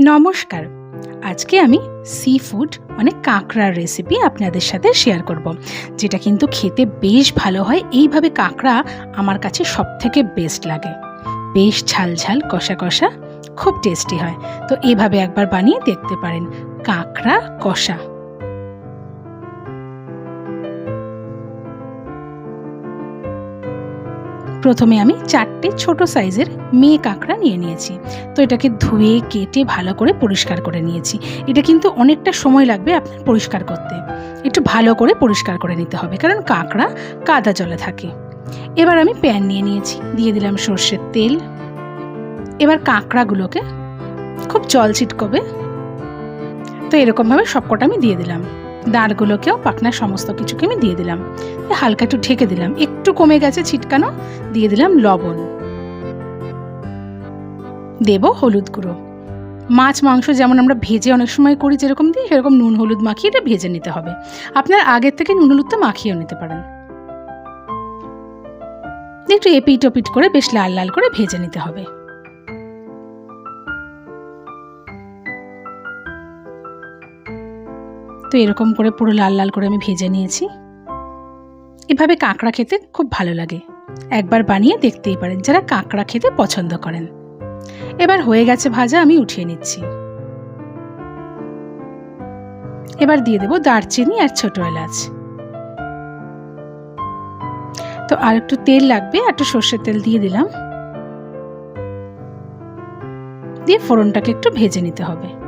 নমস্কার। আজকে আমি সি ফুড মানে কাঁকড়ার রেসিপি আপনাদের সাথে শেয়ার করব, যেটা কিন্তু খেতে বেশ ভালো হয়। এইভাবে কাঁকড়া আমার কাছে সব থেকে বেস্ট লাগে। বেশ ঝাল ঝাল, কষা কষা, খুব টেস্টি হয়। তো এইভাবে একবার বানিয়ে দেখতে পারেন। কাঁকড়া কষা। প্রথমে আমি চারটে ছোট সাইজের মেয়ে কাঁকড়া নিয়ে নিয়েছি। তো এটাকে ধুয়ে, কেটে, ভালো করে পরিষ্কার করে নিয়েছি। এটা কিন্তু অনেকটা সময় লাগবে আপনার পরিষ্কার করতে। একটু ভালো করে পরিষ্কার করে নিতে হবে, কারণ কাঁকড়া কাদা জলে থাকে। এবার আমি প্যান নিয়ে নিয়েছি, দিয়ে দিলাম সর্ষের তেল। এবার কাঁকড়াগুলোকে খুব জল ছিটকবে। তো এরকমভাবে সবকটা আমি দিয়ে দিলাম। দাঁড়গুলোকেও পাকনার সমস্ত কিছুকে আমি দিয়ে দিলাম। হালকা একটু ঢেকে দিলাম। একটু কমে গেছে ছিটকানো। দিয়ে দিলাম লবণ। দেব হলুদ গুঁড়ো। মাছ, মাংস যেমন আমরা ভেজে অনেক সময় করি যেরকম দিই সেরকম নুন, হলুদ মাখিয়ে এটা ভেজে নিতে হবে। আপনার আগের থেকে নুন, হলুদটা মাখিয়েও নিতে পারেন। একটু এপিট ওপিট করে বেশ লাল লাল করে ভেজে নিতে হবে। তো এরকম করে পুরো লাল লাল করে আমি ভেজে নিয়েছি। এভাবে কাঁকড়া খেতে খুব ভালো লাগে। একবার বানিয়ে দেখতেই পারেন যারা কাঁকড়া খেতে পছন্দ করেন। এবার হয়ে গেছে ভাজা, আমি উঠিয়ে নিচ্ছি। এবার দিয়ে দেবো দারচিনি আর ছোট এলাচ। তো আর একটু তেল লাগবে, আর একটু সর্ষের তেল দিয়ে দিলাম। দিয়ে ফোড়নটাকে একটু ভেজে নিতে হবে।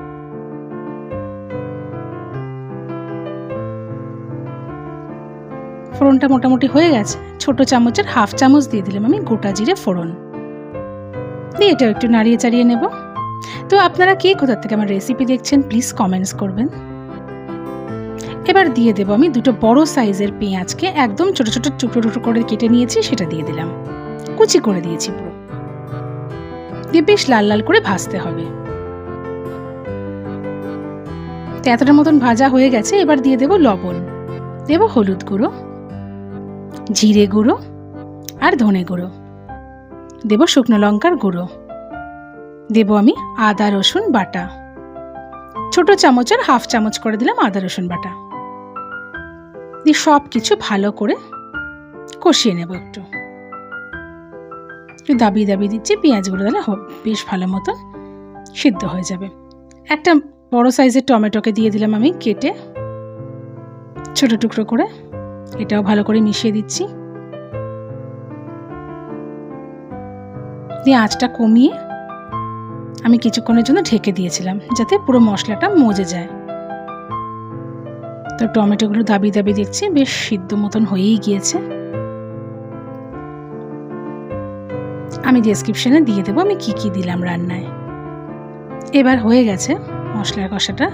ফোড়নটা মোটামুটি হয়ে গেছে। ছোট চামচের হাফ চামচ দিয়ে দিলাম আমি গোটা জিরে ফোড়ন। দিয়ে এটাও একটু নাড়িয়ে চাড়িয়ে নেব। তো আপনারা কে কোথা থেকে আমার রেসিপি দেখছেন প্লিজ কমেন্টস করবেন। এবার দিয়ে দেবো আমি দুটো বড় সাইজের পেঁয়াজকে একদম ছোট ছোট টুকরো টুকরো করে কেটে নিয়েছি, সেটা দিয়ে দিলাম। কুচি করে দিয়েছি পুরো। দিয়ে বেশ লাল লাল করে ভাজতে হবে। তো এতটা মতন ভাজা হয়ে গেছে, এবার দিয়ে দেবো লবণ। দেবো হলুদ গুঁড়ো। জিরে গুঁড়ো আর ধনে গুঁড়ো। দেব শুকনো লঙ্কার গুঁড়ো। দেব আমি আদা, রসুন, বাটা। ছোট চামচের হাফ চামচ করে দিলাম আদা, রসুন, বাটা। দিয়ে সব কিছু ভালো করে কষিয়ে নেব একটু। একটু দাবিয়ে দাবিয়ে দিচ্ছি, পেঁয়াজগুলো দিলে বেশ ভালো মতো সিদ্ধ হয়ে যাবে। একটা বড় সাইজের টমেটোকে দিয়ে দিলাম আমি কেটে। ছোট টুকরো করে এটাও ভালো করে মিশিয়ে দিচ্ছি। দিয়ে আঁচটা কমিয়ে আমি কিছুক্ষণের জন্য ঢেকে দিয়েছিলাম, যাতে পুরো মশলাটা মজে যায়। তো টমেটোগুলো দাবি দাবি দেখছি, বেশ সিদ্ধ মতন হয়েই গিয়েছে। আমি ডেসক্রিপশনে দিয়ে দেবো আমি কি কি দিলাম রান্নায়। এবার হয়ে গেছে মশলার কষাটা,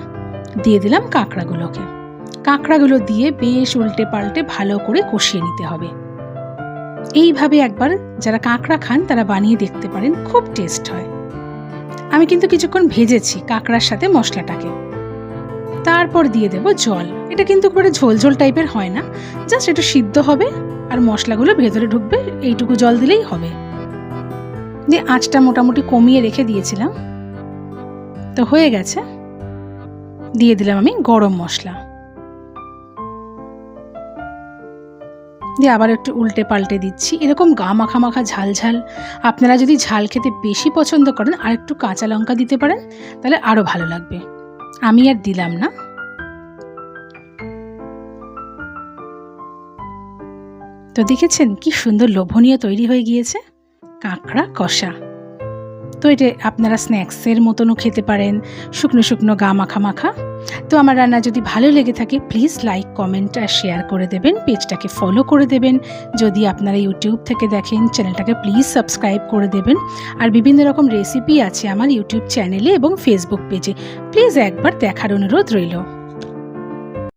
দিয়ে দিলাম কাঁকড়াগুলোকে। কাঁকড়াগুলো দিয়ে বেশ উল্টে পাল্টে ভালো করে কষিয়ে নিতে হবে। এইভাবে একবার যারা কাঁকড়া খান, তারা বানিয়ে দেখতে পারেন, খুব টেস্ট হয়। আমি কিন্তু কিছুক্ষণ ভেজেছি কাঁকড়ার সাথে মশলাটাকে। তারপর দিয়ে দেব জল। এটা কিন্তু করে ঝোল ঝোল টাইপের হয় না। জাস্ট একটু সিদ্ধ হবে আর মশলাগুলো ভেতরে ঢুকবে, এইটুকু জল দিলেই হবে। দিয়ে আঁচটা মোটামুটি কমিয়ে রেখে দিয়েছিলাম, তো হয়ে গেছে। দিয়ে দিলাম আমি গরম মশলা। দিয়ে আবার একটু উল্টে পাল্টে দিচ্ছি। এরকম গা মাখা মাখা ঝাল ঝাল আপনারা যদি ঝাল খেতে বেশি পছন্দ করেন আর একটু কাঁচা লঙ্কা দিতে পারেন, তাহলে আরও ভালো লাগবে। আমি আর দিলাম না। তো দেখেছেন কি সুন্দর লোভনীয় তৈরি হয়ে গিয়েছে? কাঁকড়া কষা। তো এটা আপনারা স্ন্যাক্সের মতনও খেতে পারেন, শুকনো শুকনো গা মাখা মাখা। তো আমার রান্না যদি ভালো লেগে থাকে প্লিজ লাইক কমেন্ট আর শেয়ার করে দেবেন, পেজটাকে ফলো করে দেবেন। যদি আপনারা ইউটিউব থেকে দেখেন, চ্যানেলটাকে প্লিজ সাবস্ক্রাইব করে দেবেন। আর বিভিন্ন রকম রেসিপি আছে আমার ইউটিউব চ্যানেলে এবং ফেসবুক পেজে প্লিজ একবার দেখার অনুরোধ রইল।